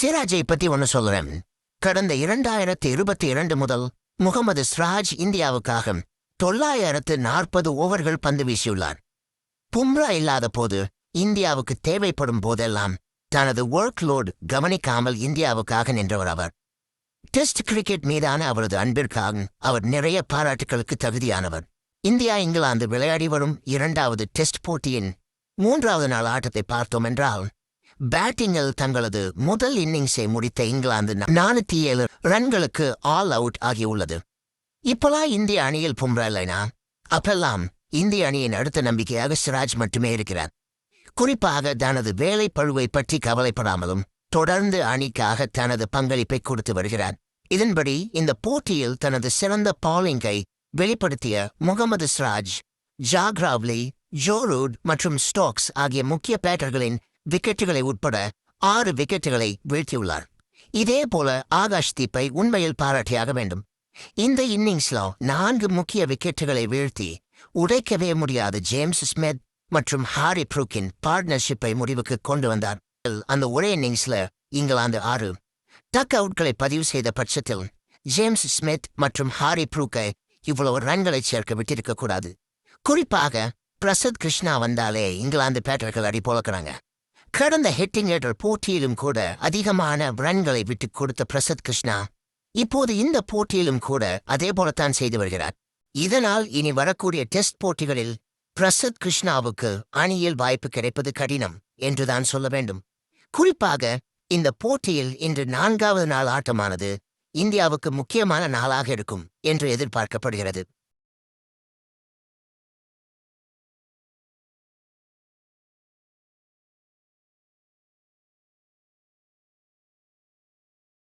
சிராஜை பத்தி ஒன்று சொல்றேன். கடந்த இரண்டாயிரத்தி இருபத்தி இரண்டு முதல் முகமது சிராஜ் இந்தியாவுக்காக தொள்ளாயிரத்து நாற்பது ஓவர்கள் பந்து வீசியுள்ளார். பும்ரா இல்லாத போது இந்தியாவுக்கு தேவைப்படும் போதெல்லாம் தனது ஒர்க் லோடு கவனிக்காமல் இந்தியாவுக்காக நின்றவர் அவர். டெஸ்ட் கிரிக்கெட் மீதான அவரது அன்பிற்காக அவர் நிறைய பாராட்டுகளுக்கு தகுதியானவர். இந்தியா இங்கிலாந்து விளையாடி வரும் இரண்டாவது டெஸ்ட் போட்டியின் மூன்றாவது நாள் ஆட்டத்தை பார்த்தோம் என்றால் பேட்டிங்கில் தங்களது முதல் இன்னிங்ஸை முடித்த இங்கிலாந்து நானூத்தி ஏழு ரன்களுக்கு ஆல் அவுட் ஆகியுள்ளது. இப்போலாம் இந்திய அணியில் பும்ரா இல்லைனா அப்பெல்லாம் இந்திய அணியின் அடுத்த நம்பிக்கையாக சிராஜ் மட்டுமே இருக்கிறார். குறிப்பாக தனது வேலை பழுவை பற்றி கவலைப்படாமலும் தொடர்ந்து அணிக்காக தனது பங்களிப்பை கொடுத்து வருகிறார். இதன்படி இந்த போட்டியில் தனது சிறந்த பாலிங்கை வெளிப்படுத்திய Mohammed Siraj Zak Crawley Joe Root மற்றும் ஸ்டோக்ஸ் ஆகிய முக்கிய பேட்டர்களின் விக்கெட்டுகளை உட்பட ஆறு விக்கெட்டுகளை வீழ்த்தியுள்ளார். இதே போல ஆகாஷ் தீப்பை உண்மையில் பாராட்டியாக வேண்டும். இந்த இன்னிங்ஸ்ல நான்கு முக்கிய விக்கெட்டுகளை வீழ்த்தி உடைக்கவே முடியாத ஜேம்ஸ் ஸ்மித் மற்றும் ஹாரி ப்ரூக்கின் பார்ட்னர்ஷிப்பை முடிவுக்கு கொண்டு வந்தார். அந்த ஒரே இன்னிங்ஸ்ல இங்கிலாந்து ஆறு டக் அவுட்களை பதிவு செய்த பட்சத்தில் ஜேம்ஸ் ஸ்மித் மற்றும் ஹாரி ப்ரூக்கை இவ்வளவு ரன்களை சேர்க்க விட்டிருக்க கூடாது. குறிப்பாக பிரசத் கிருஷ்ணா வந்தாலே இங்கிலாந்து பேட்டர்கள் அடி போலக்கிறாங்க கடந்த ஹெட்டிங் ஏட்டர் போட்டியிலும் கூட அதிகமான ரன்களை விட்டுக் கொடுத்த பிரசத் கிருஷ்ணா இப்போது இந்த போட்டியிலும் கூட அதே போலத்தான் செய்து வருகிறார். இதனால் இனி வரக்கூடிய டெஸ்ட் போட்டிகளில் பிரசத் கிருஷ்ணாவுக்கு அணியில் வாய்ப்பு கிடைப்பது கடினம் என்றுதான் சொல்ல வேண்டும். குறிப்பாக இந்த போட்டியில் இன்று நான்காவது நாள் ஆட்டமானது இந்தியாவுக்கு முக்கியமான நாளாக இருக்கும் என்று எதிர்பார்க்கப்படுகிறது.